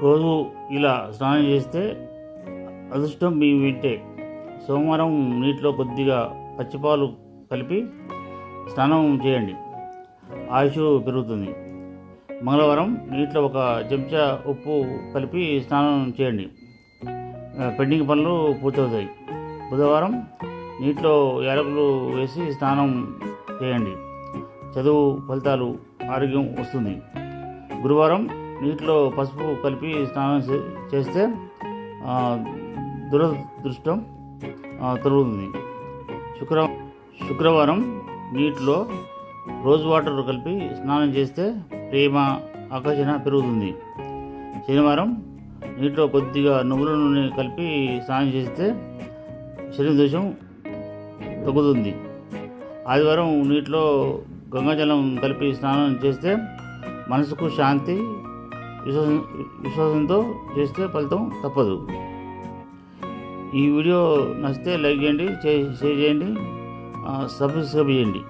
రోజు ఇలా స్నానం చేస్తే అదృష్టం మీ వింటే. సోమవారం నీటిలో కొద్దిగా పచ్చిపాలు కలిపి స్నానం చేయండి. ఆయుష్ పెరుగుతుంది. మంగళవారం నీటిలో ఒక చెంచా ఉప్పు కలిపి స్నానం చేయండి. పెండింగ్ పనులు పూర్తవుతాయి. బుధవారం నీటిలో యాలకులు వేసి స్నానం చేయండి. చదువు ఫలితాలు ఆరోగ్యం వస్తుంది. గురువారం నీటిలో పసుపు కలిపి స్నానం చేస్తే దురదృష్టం ఆ, తొలగుతుంది. శుక్ర శుక్రవారం నీటిలో రోజ్ వాటర్ కలిపి స్నానం చేస్తే ప్రేమ ఆకర్షణ పెరుగుతుంది. శనివారం నీటిలో కొద్దిగా నువ్వుల నూనె కలిపి స్నానం చేస్తే శరీర దోషం తగ్గుతుంది. ఆదివారం నీటిలో గంగాజలం కలిపి స్నానం చేస్తే మనసుకు శాంతి విశ్వాస విశ్వాసంతో చేస్తే ఫలితం తప్పదు. ఈ వీడియో నచ్చితే లైక్ చేయండి షేర్ చేయండి సబ్స్క్రైబ్ చేయండి.